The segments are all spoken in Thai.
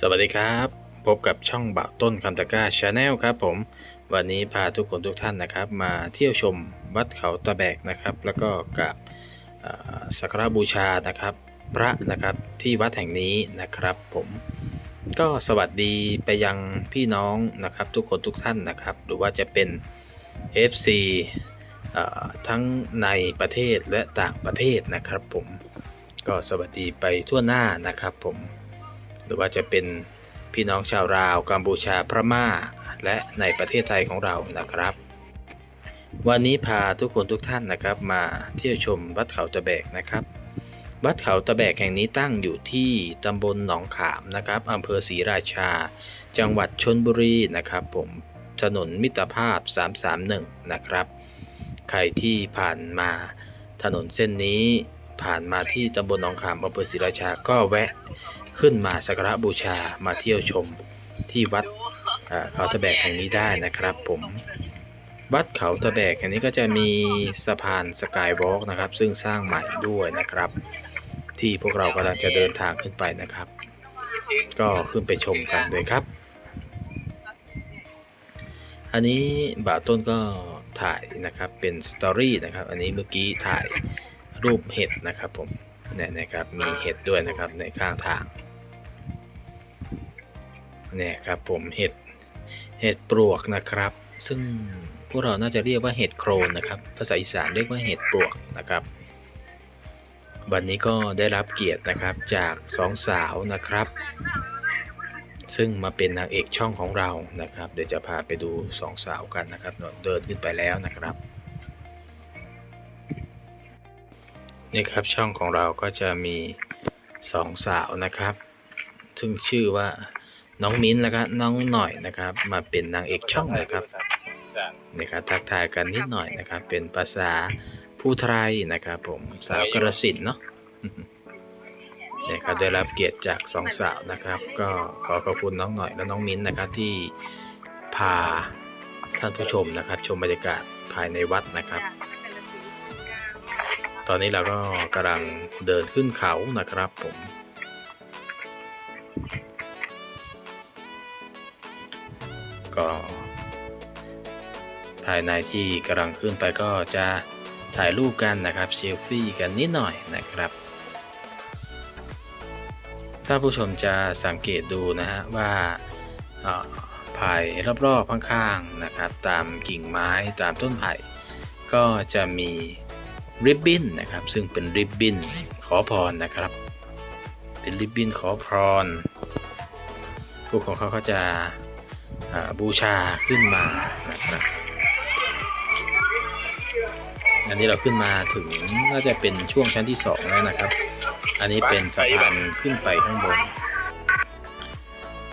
สวัสดีครับ พบกับช่องบ่าวต้นคำตะก้าชาแนลครับผมวันนี้พาทุกคนทุกท่านนะครับ มาเที่ยวชมวัดเขาตะแบกนะครับ แล้วก็กับสักการบูชานะครับ พระนะครับที่วัดแห่งนี้นะครับ ผมก็สวัสดีไปยังพี่น้องนะครับ ทุกคนทุกท่านนะครับ หรือว่าจะเป็น FC ทั้งในประเทศและต่างประเทศนะครับ ผมก็สวัสดีไปทั่วหน้านะครับ ผม รือว่าจะเป็นพี่น้องชาวราวกัมพูชาพม่า และในประเทศไทยของเรานะครับ วันนี้พาทุกคนทุกท่านนะครับ มาเที่ยวชมวัดเขาตะแบกนะครับ วัดเขาตะแบกแห่งนี้ตั้งอยู่ที่ตำบลหนองขามนะครับอำเภอศรีราชา จังหวัดชนบุรีนะครับผมถนนมิตรภาพ 331 นะครับ ใครที่ผ่านมาถนนเส้นนี้ผ่านมาที่ตำบลหนองขามอำเภอศรีราชาก็แวะ ขึ้นมาสักการะบูชามาเที่ยวชมที่วัดเขาตะแบกแห่งนี้ได้นะครับผมวัดเขาตะแบกแห่งนี้ก็จะมีสะพานสกายวอล์กนะครับ ซึ่งสร้างใหม่ด้วยนะครับ ที่พวกเรากำลังจะเดินทางขึ้นไปนะครับ ก็ขึ้นไปชมกันเลยครับ อันนี้บ่าต้นก็ถ่ายนะครับเป็นสตอรี่นะครับ อันนี้เมื่อกี้ถ่ายรูปเห็ดนะครับผม เนี่ยนะครับมีเห็ดด้วยนะครับในข้างทางเนี่ยครับผมเห็ดเห็ดปลวกนะครับ ซึ่งพวกเราน่าจะเรียกว่าเห็ดโครนนะครับ ภาษาอีสานเรียกว่าเห็ดปลวกนะครับ วันนี้ก็ได้รับเกียรตินะครับจากสองสาวนะครับ ซึ่งมาเป็นนางเอกช่องของเรานะครับ เดี๋ยวจะพาไปดูสองสาวกันนะครับเดินขึ้นไปแล้วนะครับ นี่ครับช่องของเราก็จะมีสองสาวนะครับ ซึ่งชื่อว่าน้องมิ้นแล้วก็น้องหน่อยนะครับ มาเป็นนางเอกช่องนะครับนี่ครับทักทายกันนิดหน่อยนะครับ เป็นภาษาผู้ไทยนะครับ ผมสาวกระสินเนาะเนี่ยครับได้รับเกียรติจากสองสาวนะครับ ก็ขอขอบคุณน้องหน่อยและน้องมิ้นนะครับที่พาท่านผู้ชมนะครับ ชมบรรยากาศภายในวัดนะครับ ตอนนี้เราก็กำลังเดินขึ้นเขานะครับผม ก็ ภายในที่กำลังขึ้นไปก็จะถ่ายรูปกันนะครับเซลฟี่กันนิดหน่อยนะครับ ถ้าผู้ชมจะสังเกตดูนะฮะว่าเอ่อภายรอบๆข้างๆนะครับ ตามกิ่งไม้ตามต้นไผ่ก็จะมี ริบบิ้นนะครับ ซึ่งเป็นริบบิ้นขอพรนะครับ เป็นริบบิ้นขอพรผู้ของเขาก็จะบูชาขึ้นมานะครับอันนี้เราขึ้นมาถึงน่าจะเป็นช่วงชั้นที่สองแล้วนะครับ อันนี้เป็นสะพานขึ้นไปข้างบน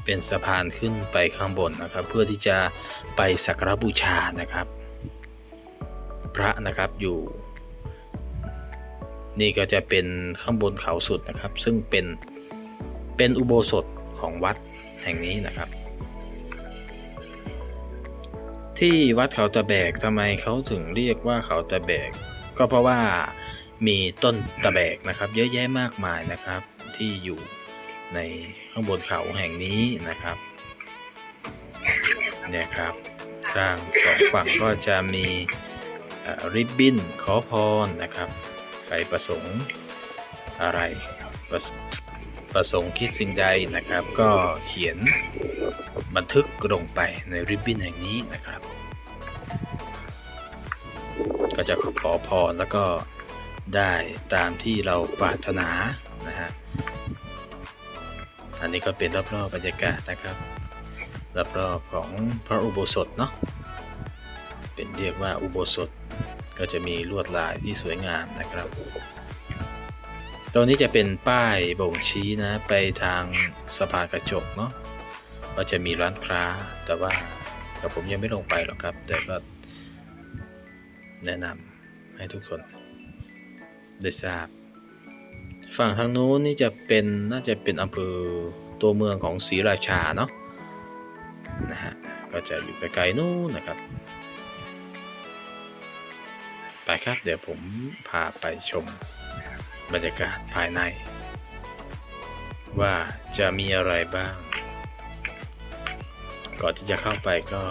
เป็นสะพานขึ้นไปข้างบนนะครับ เพื่อที่จะไปสักการบูชานะครับ พระนะครับอยู่ นี่ก็จะเป็นข้างบนเขาสุดนะครับ ซึ่งเป็นเป็นอุโบสถของวัดแห่งนี้นะครับ ที่วัดเขาตะแบกทำไมเขาถึงเรียกว่าเขาตะแบก ก็เพราะว่ามีต้นตะแบกนะครับ เยอะแยะมากมายนะครับที่อยู่ในข้างบนเขาแห่งนี้นะครับเนี่ยครับข้างสองฝั่งก็จะมีริบบิ้นขอพรนะครับ ใครประสงค์อะไรประสประสงค์คิดสิ่งใดนะครับ ก็เขียนบันทึกลงไปในริบบิ้นแห่งนี้นะครับ ก็จะขอพรแล้วก็ได้ตามที่เราปรารถนานะฮะอันนี้ก็เป็นรอบๆบรรยากาศนะครับรอบๆของพระอุโบสถเนาะเป็นเรียกว่าอุโบสถ ก็จะมีลวดลายที่สวยงามนะครับ ตรงนี้จะเป็นป้ายบ่งชี้นะไปทางสะพานกระจกเนาะก็จะมีร้านค้าแต่ว่าแต่ผมยังไม่ลงไปหรอกครับ แต่ก็แนะนำให้ทุกคนได้ทราบ ฝั่งทางนู้นนี่จะเป็นน่าจะเป็นอำเภอตัวเมืองของศรีราชาเนาะนะฮะก็จะอยู่ไกลๆนู้นนะครับ ไปครับ เดี๋ยวผมพาไปชมบรรยากาศภายใน ว่าจะมีอะไรบ้าง ก่อนที่จะเข้าไปก็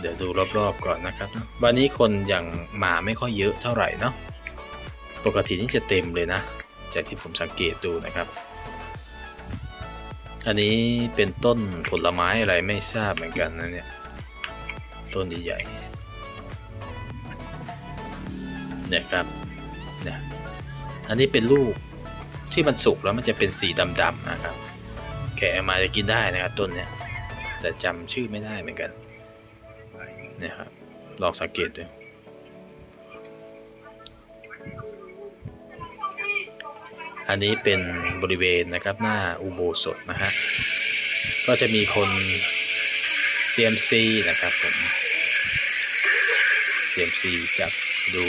เดี๋ยวดูรอบๆก่อนนะครับวันนี้คนยังมาไม่ค่อยเยอะเท่าไหร่เนาะปกตินี่จะเต็มเลยนะ จากที่ผมสังเกตดูนะครับ อันนี้เป็นต้นผลไม้อะไรไม่ทราบเหมือนกันนะเนี่ย ต้นใหญ่ นี่ยครับเนี่ยอันนี้เป็นลูกที่มันสุกแล้วมันจะเป็นสีดำๆนะครับ แกะมาจะกินได้นะครับต้นเนี้ยแต่จำชื่อไม่ได้เหมือนกันเนี่ยครับลองสังเกตดูอันนี้เป็นบริเวณนะครับหน้าอุโบสถนะฮะ ก็จะมีคนเซียมซีนะครับผมเซียมซีจับดู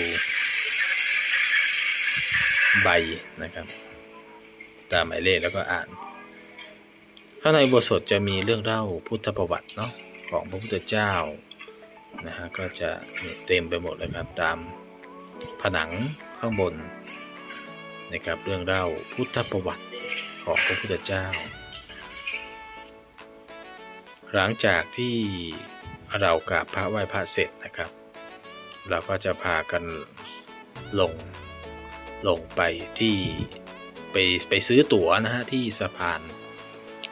ใบนะครับ ตามหมายเลขแล้วก็อ่าน ข้างในอุโบสถจะมีเรื่องเล่าพุทธประวัติเนาะของพระพุทธเจ้านะฮะก็จะเนี่ยเต็มไปหมดเลยครับตามผนังข้างบนนะครับเรื่องเล่าพุทธประวัติของพระพุทธเจ้า หลังจากที่เรากราบพระไหว้พระเสร็จนะครับ เราก็จะพากันลง ลงไปที่ไปไปซื้อตั๋วนะฮะที่สะพาน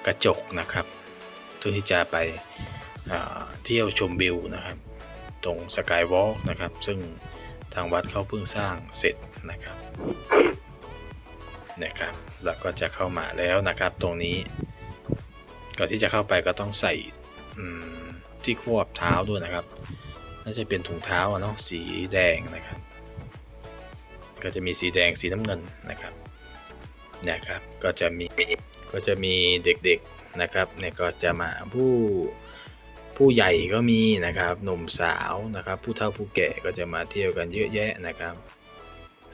กระจกนะครับเพื่อที่จะไปเที่ยวชมวิวนะครับ ตรงสกายวอล์กนะครับ ซึ่งทางวัดเขาเพิ่งสร้างเสร็จนะครับนะครับเราก็จะเข้ามาแล้วนะครับ ตรงนี้ก่อนที่จะเข้าไปก็ต้องใส่ที่ควบเท้าด้วยนะครับ น่าจะเป็นถุงเท้าเนาะสีแดงนะครับ ก็จะมีสีแดงสีน้ำเงินนะครับนะครับ ก็จะมีก็จะมีเด็กๆนะครับเนี่ยก็จะมาผู้ผู้ใหญ่ก็มีนะครับหนุ่มสาวนะครับ ผู้เฒ่าผู้แก่ก็จะมาเที่ยวกันเยอะแยะนะครับ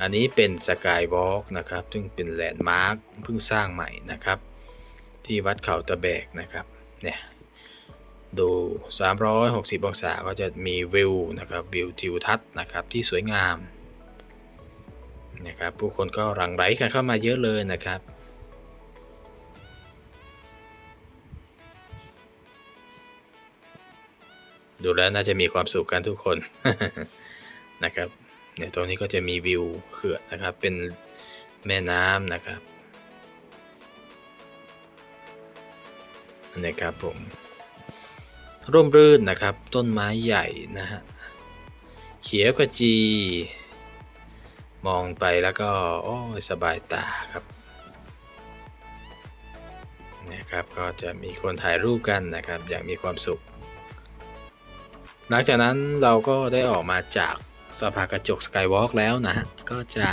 อันนี้เป็นสกายวอล์กนะครับ ซึ่งเป็นแลนด์มาร์คเพิ่งสร้างใหม่นะครับ ที่วัดเขาตะแบกนะครับเนี่ยดู 360 องศาก็จะมีวิวนะครับวิวทิวทัศน์นะครับที่สวยงาม นะครับ ผู้คนก็หลั่งไหลกันเข้ามาเยอะเลยนะครับดูแล้วน่าจะมีความสุขกันทุกคนนะครับเนี่ยตรงนี้ก็จะมีวิวเขื่อนนะครับ เป็นแม่น้ำนะครับนะครับผมร่มรื่นนะครับ ต้นไม้ใหญ่นะฮะเขียวขจี มองไปแล้วก็โอ้ยสบายตาครับนะครับก็จะมีคนถ่ายรูปกันนะครับ อย่างมีความสุข หลังจากนั้นเราก็ได้ออกมาจากสะพานกระจกสกายวอล์กแล้วนะฮะก็จะ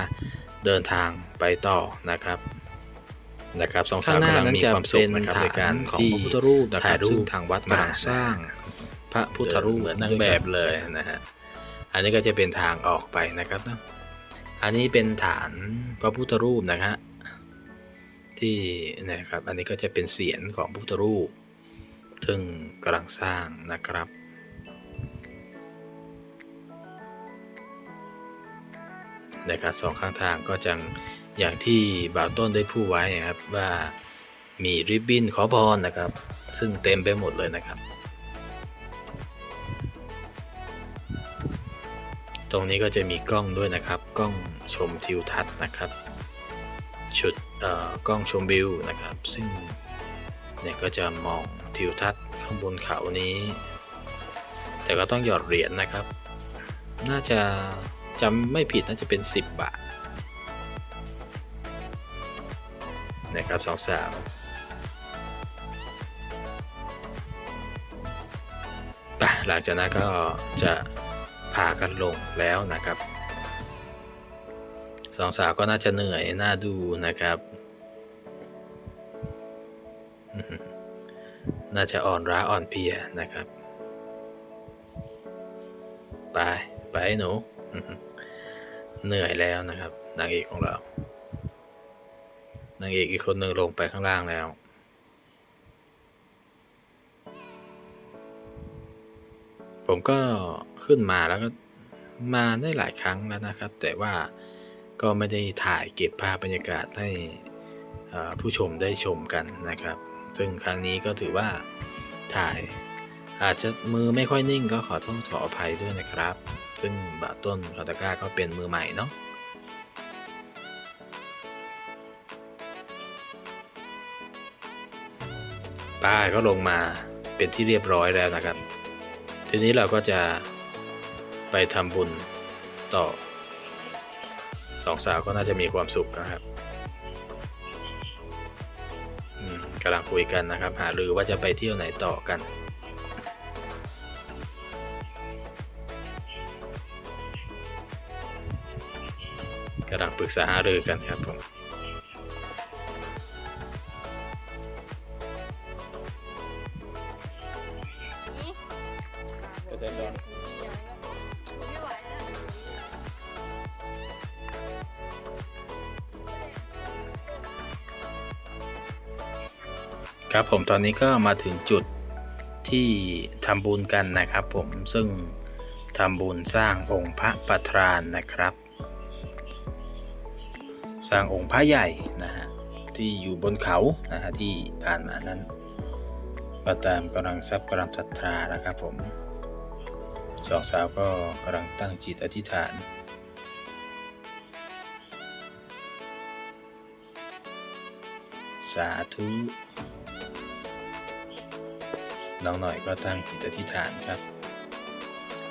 เดินทางไปต่อนะครับนะครับสองสาวกำลังมีความสุขนะครับในการของพระพุทธรูปนะครับซึ่งทางวัดกำลังสร้าง พระพุทธรูปเหมือนนางแบบเลยนะฮะอันนี้ก็จะเป็นทางออกไปนะครับนะ อันนี้เป็นฐานพระพุทธรูปนะฮะที่นะครับอันนี้ก็จะเป็นเสียนของพุทธรูป ซึ่งกำลังสร้างนะครับนะครับสองข้างทางก็จังอย่างที่บ่าวต้นได้พูดไว้นะครับว่ามีริบบิ้นขอพรนะครับ ซึ่งเต็มไปหมดเลยนะครับ ตรงนี้ก็จะมีกล้องด้วยนะครับ กล้องชมทิวทัศน์นะครับชุดเอ่อกล้องชมวิวนะครับ ซึ่งเนี่ยก็จะมองทิวทัศน์ข้างบนเขานี้ แต่ก็ต้องหยอดเหรียญนะครับ น่าจะจำไม่ผิดน่าจะเป็น 10 บาทนะครับสองสาวหลังจากนั้นก็จะากันลงแล้วนะครับสองสาวก็น่าจะเหนื่อยน่าดูนะครับ น่าจะอ่อนร้าอ่อนเพลียนะครับ ไป ไปหนู เหนื่อยแล้วนะครับนางเอกของเรานางเอกอีกคนหนึ่งลงไปข้างล่างแล้ว ก็ขึ้นมาแล้วก็มาได้หลายครั้งแล้วนะครับ แต่ว่าก็ไม่ได้ถ่ายเก็บภาพบรรยากาศให้ผู้ชมได้ชมกันนะครับ ซึ่งครั้งนี้ก็ถือว่าถ่ายอาจจะมือไม่ค่อยนิ่งก็ขอโทษขออภัยด้วยนะครับ ซึ่งบาต้นคาตาก้าก็เป็นมือใหม่เนาะป้ายก็ลงมาเป็นที่เรียบร้อยแล้วนะครับ ทีนี้เราก็จะไปทำบุญต่อสองสาวก็น่าจะมีความสุขนะครับกำลังคุยกันนะครับ หารือว่าจะไปเที่ยวไหนต่อกัน กำลังปรึกษาหารือกันครับผม เกษตรกรครับผมตอนนี้ก็มาถึงจุดที่ทำบุญกันนะครับ ผมซึ่งทำบุญสร้างองค์พระประธานนะครับ สร้างองค์พระใหญ่นะฮะที่อยู่บนเขานะฮะที่ผ่านมานั้น ก็ตามกำลังทรัพย์กำลังศรัทธานะครับผม สองสาวก็กำลังตั้งจิตอธิษฐาน สาธุน้องหน่อยก็ตั้งจิตอธิษฐานครับ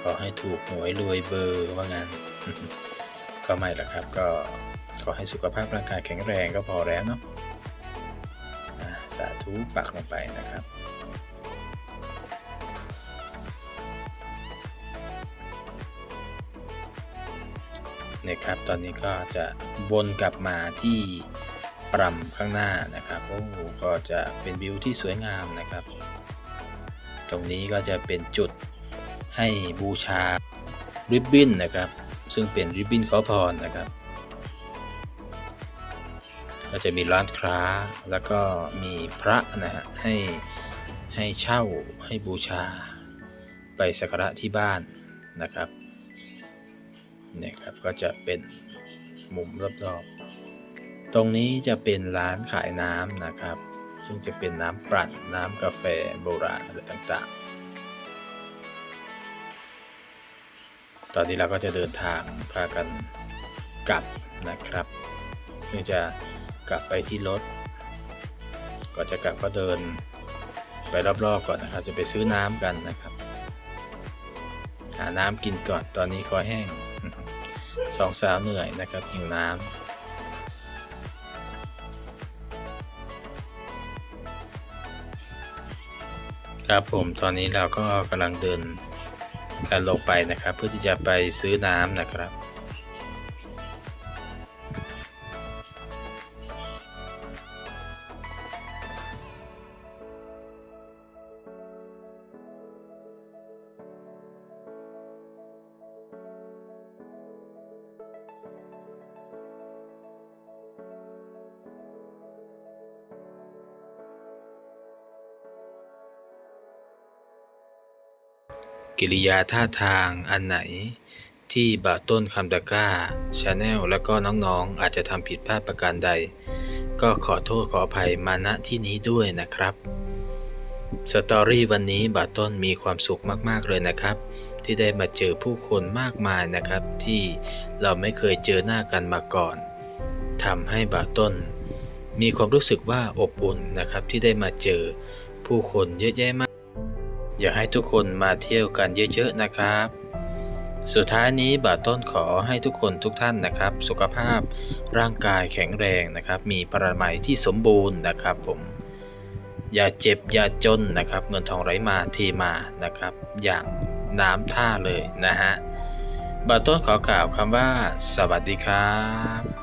ขอให้ถูกหวยรวยเบอร์ว่างั้นก็ไม่ละครับ ก็ขอให้สุขภาพร่างกายแข็งแรงก็พอแล้วเนาะสาธุปักลงไปนะครับ นี่ยครับ ตอนนี้ก็จะวนกลับมาที่ปรำข้างหน้านะครับโอ้ก็จะเป็นวิวที่สวยงามนะครับ ตรงนี้ก็จะเป็นจุดให้บูชาริบบิ้นนะครับ ซึ่งเป็นริบบิ้นขอพรนะครับ ก็จะมีร้านค้าแล้วก็มีพระนะฮะให้ให้เช่าให้บูชา ไปสักการะที่บ้านนะครับ เนี่ยครับก็จะเป็นมุมรอบๆ ตรงนี้จะเป็นร้านขายน้ำนะครับ ซึ่งจะเป็นน้ำปั่นน้ำกาแฟโบราณอะไรต่างๆ ตอนนี้เราก็จะเดินทางพากันกลับนะครับเพื่อจะกลับไปที่รถก่อนจะกลับก็เดินไปรอบๆก่อนนะครับ จะไปซื้อน้ำกันนะครับ หาน้ำกินก่อนตอนนี้คอแห้ง สองสาวเหนื่อยนะครับหิวน้ำครับผมตอนนี้เราก็กำลังเดินกันลงไปนะครับ เพื่อที่จะไปซื้อน้ำนะครับ กิริยาท่าทางอันไหน ที่บาต้นคำตะก้าชาแนลแล้วก็น้องๆ อาจจะทำผิดพลาดประการใด ก็ขอโทษขออภัยมาณที่นี้ด้วยนะครับสตอรี่วันนี้บาต้นมีความสุขมากๆเลยนะครับ ที่ได้มาเจอผู้คนมากมายนะครับ ที่เราไม่เคยเจอหน้ากันมาก่อนทำให้บาต้น มีความรู้สึกว่าอบอุ่นนะครับที่ได้มาเจอผู้คนเยอะแยะมาก อยากให้ทุกคนมาเที่ยวกันเยอะๆนะครับ สุดท้ายนี้บ่าต้นขอให้ทุกคนทุกท่านนะครับ สุขภาพร่างกายแข็งแรงนะครับ มีปรมัยที่สมบูรณ์นะครับผมอย่าเจ็บอย่าจนนะครับ เงินทองไหลมาทีมานะครับ อย่างน้ำท่าเลยนะฮะบ่าต้นขอกล่าวคำว่า สวัสดีครับ